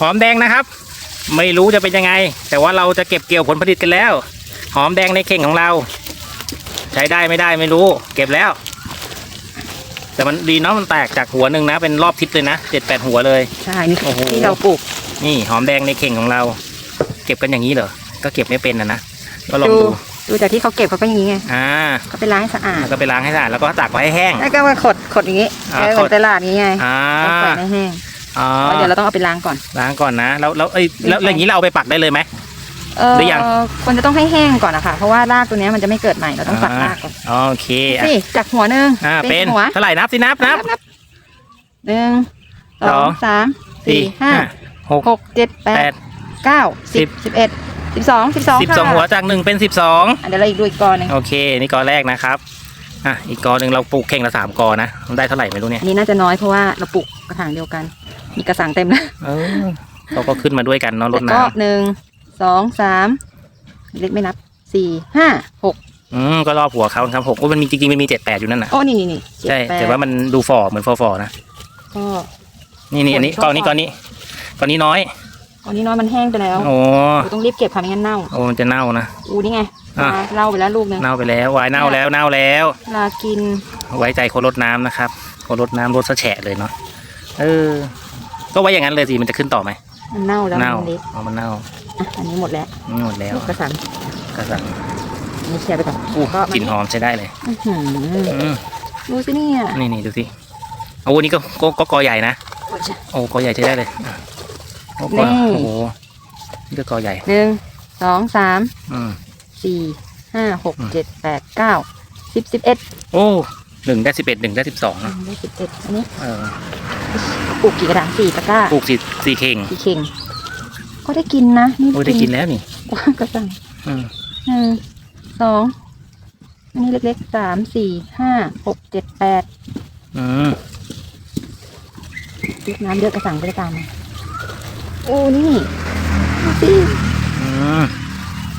หอมแดงนะครับ ไม่รู้จะเป็นยังไง แต่ว่าเราจะเก็บเกี่ยวผลผลิตกันแล้ว หอมแดงในเข่งของเรา ใช้ได้ไม่ได้ไม่รู้ เก็บแล้ว แต่มันดีเนาะมันแตกจากหัวหนึ่งนะ เป็นรอบทิศเลยนะเจ็ดแปดหัวเลย ใช่นี่โอ้โห ที่เราปลูก นี่หอมแดงในเข่งของเรา เก็บกันอย่างนี้เหรอก็เก็บไม่เป็นนะนะก็ลองดู ดูดูจากที่เขาเก็บเขาก็อย่างนี้ไงอ่าก็ไปล้างให้สะอาดแล้วก็ไปล้างให้สะอาดแล้วก็ตากไว้ให้แห้งแล้วก็มาขดขดอย่างนี้อ่าเออเหมือนขดตลาดนี้ไงอ่าต้องใส่ให้แห้ง อ๋อแล้วเดี๋ยวเราต้องเอาไปล้างก่อนล้างก่อนนะแล้วแล้วเอ้ยแล้วแล้วอย่างนี้เราเอาไปปักได้เลยไหม เออหรือยัง ควรจะต้องให้แห้งก่อนนะคะเพราะว่ารากตัวเนี้ยมันจะไม่เกิดใหม่เราต้องปักรากก่อนอ่าโอเคอะสิจากหัวหนึ่งอ่าเป็นหัวเท่าไหร่นับสินับนับหนึ่งสสอองงสามสี่ห้าหกหกเจ็ดแปแปดด เก้าสิสิบบ สิบเอ็ดสิบสองสิบสองสิบสองค่ะหัวจากหนึ่งเป็นสิบสองอะเดี๋ยวเราอีกดูอีกกอหนึ่งโอเค นี่กอแรกนะครับอะอีกกอหนึ่งเราปลูกเข่งละสามกอนะมันได้เท่าไหร่ไม่รู้เนี่ย อันนี้น่าจะน้อยเพราะว่าเราปลูกกระถางเดียวกัน มีกระสังเต็มนะเออเขาก็ขึ้นมาด้วยกันเนาะรแล้ดวน้ก็หนึ่งสองสามเล็กไม่นับสี่ห้าหกำอืมก็รอบหัวเขาครับหกโอ้มันมีจริงๆมันมีเจ็ดแปดอยู่นั่นน่ะ โอ้นี่นี่นี่เจ็ดใช่ ปดแต่ว่ามันดูฝ่อเหมือนฟอฟอๆนะก็ นี่นี่อันนี้ฝนกก็อนี้กอนี้กอนี้น้อยอันนี้น้อยมันแห้งไปแล้วโอ้เราต้องรีบเก็บค่ะไม่งั้นเน่าโอ้มันจะเน่านะ อู้นี่ไงอะมาเล่าไปแล้วลูกหนึงเน่าไปแล้ววายเน่าแล้วเน่าแล้วเวลากินไว้ใจคนรดน้ำนะครับคนรดน้ำรดซะแฉะเลยเนาะเออ ก็ไว้อย่างนั้นเลยสิมันจะขึ้นต่อไหมมันเน่าแล้วเน่ามันเล็กเอามันเน่าอะอันนี้หมดแล้วนี่หมดแล้วลูกกระสังกระสังอันนี้เคลียร์ไปก่อนอู้ก็กลิ่นหอมใช้ได้เลยอื้อหืออืมดูสิเนี่ยนี่นี่ดูสิโอ้นี่ก็ก็ก็กอใหญ่นะโอ้ยโอ้กอใหญ่ใช้ได้เลยอะโอ้กอนี่โอ้โหนี่ก็กอใหญ่ หนึ่งสองสามอืม สี่ห้าหกอืม เจ็ดแปดเก้าสิบสิบเอ็ดโอ้หนึ่งได้สิบเอ็ดหนึ่งได้สิบสองนะ ได้สิบเอ็ดอันนี้เออ ปลูกกี่กระถางสี่ตะกร้าปลูกสี่สี่เข่งกี่เข่งก็ได้กินนะนี่โอ้ยได้กินแล้วนี่กว้างกระสังอืมหนึ่งสองอันนี้เล็กๆสามสี่ห้าหกเจ็ดแปดอืมลูกน้ำเยอะกระสังไปตามมาโอ้นี่ดูสิอืม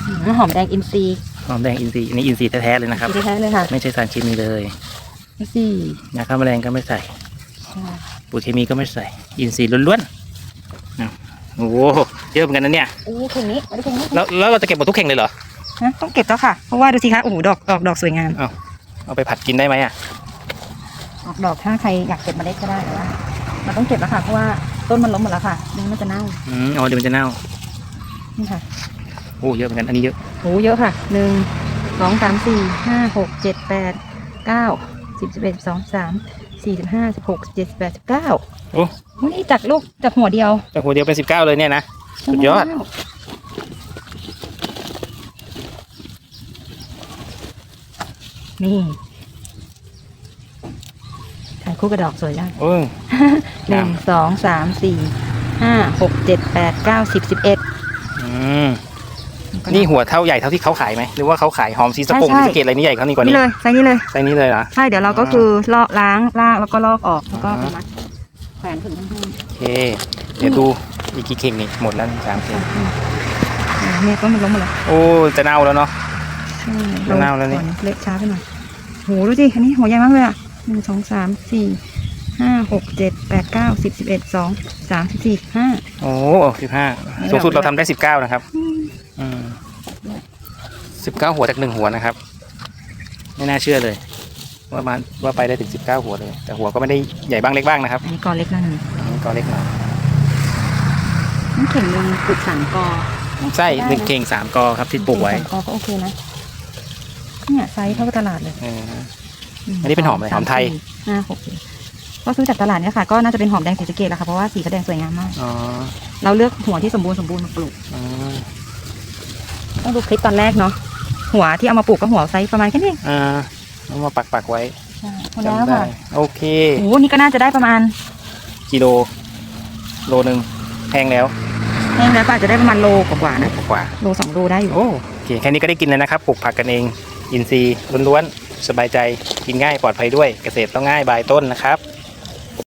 อืมหอมแดงอินทรีย์หอมแดงอินทรีย์อันนี้อินทรีย์แท้ๆเลยนะครับแท้ๆเลยค่ะ ไม่ใช่สารเคมีเลยดูสิยาฆ่าแมลงก็ไม่ใส่ใช่ ปุ๋ยเคมีก็ไม่ใส่ อินทรีย์ล้วนๆนะโอ้โหเยอะเหมือนกันนะเนี่ยโอ้เข่งนี้มาดูเข่งนี้แล้วแล้วเราจะเก็บหมดทุกเข่งเลยเหรอนะต้องเก็บแล้วค่ะ เพราะว่าดูสิคะโอ้โหดอกดอกดอกสวยงามเอาไปผัดกินได้ไหมอะออกดอกถ้าใครอยากเก็บเมาเล็ดก็ได้แต่ว่าเราต้องเก็บแล้วค่ะเพราะว่าต้นมันล้มหมดแล้วค่ะนี่มันจะเน่าอืมอ๋อเดี๋ยวมันจะเน่านี่ค่ะโอ้เยอะเหมือนกันอันนี้เยอะโอ้เยอะค่ะหนึ่งสองสามสี่ห้าหกเจ็ดแปดเก้าสิบสิบเอ็ดสิบสองสาม สี่สิบห้าสิบหกสิบเจ็ดสิบแปดสิบเก้าโอ้โอ้นี่จากลูกจากหัวเดียวจากหัวเดียวเป็นสิบเก้าเลยเนี่ยนะ สุดยอด นี่ถ่ายคู่กระดอกสวยจังโอ้ยหนึ่งสองสามสี่ห้าหกเจ็ดแปดเก้าสิบสิบเอ็ดอืม นี่หัวเท่าใหญ่เท่าที่เขาขายไหมหรือว่าเขาขายหอมซีสะกงใช่ซีสะเกตอะไรนี่ใหญ่กว่านี้กว่านี่นี้เลยไซส์นี้เลยไซส์นี้เลยเหรอใช่เดี๋ยวเราก็คือลอกล้างลากแล้วก็ลอกออกแล้วก็ไปมัดแขวนถึงข้างบนโอเค เดี๋ยวดูอีกกี่เข่งนี่หมดแล้วนี่สามเข่งเนี่ยก็มันล้มหมดแล้วโอ้จะเน่าแล้วเนาะเน่าแล้วนี่เล็กช้าไปหน่อยโหดูสิอันนี้หัวใหญ่มากเลยอะหนึ่งสองสามสี่ห้าหกเจ็ดแปดเก้าสิบสิบเอ็ดสองสามสิบสี่ห้าโอ้สิบห้าสูงสุดเราทำได้สิบเก้านะครับอืม สิบเก้าหัวจากหนึ่งหัวนะครับ ไม่น่าเชื่อเลย ว่ามาว่าไปได้ถึงสิบเก้าหัวเลย แต่หัวก็ไม่ได้ใหญ่บ้างเล็กบ้างนะครับอันนี้กอเล็กแล้วหนึ่งอันนี้ก็เล็กหน่อยน้ำเข่งหนึ่งปลูกสามกอใช่หนึ่งเข่งสามกอครับที่ปลูกไว้สามกอก็โอเคนะเนี่ยไซส์เท่ากับตลาดเลยเอออันนี้เป็นหอมอะไรหอมไทยสาสี่ห้าหกเจ็ดก็ซื้อจากตลาดเนี่ยค่ะ ก็น่าจะเป็นหอมแดงสีสะเกตแหละค่ะเพราะว่าสีเขาแดงสวยงามมากอ๋อเราเลือกหัวที่สมบูรณ์สมบูรณ์มาปลูกอืมต้องดูคลิปตอนแรกเนาะ หัวที่เอามาปลูกก็หัวไซส์ประมาณแค่นี้อ่าเอามาปักปักๆไว้ใช่หมดแล้วจำได้ค่ะโอเค โอ้โหนี่ก็น่าจะได้ประมาณกิโล โลหนึ่งแพงแล้วแห้งแล้วก็อาจจะได้ประมาณโลกว่าๆนะกว่าโลสองโลได้อยู่ โอ้โอเคแค่นี้ก็ได้กินแล้วนะครับปลูกผักกันเอง อินทรีย์ล้วนๆสบายใจกินง่ายปลอดภัยด้วยเกษตรต้องง่ายบายต้นนะครับ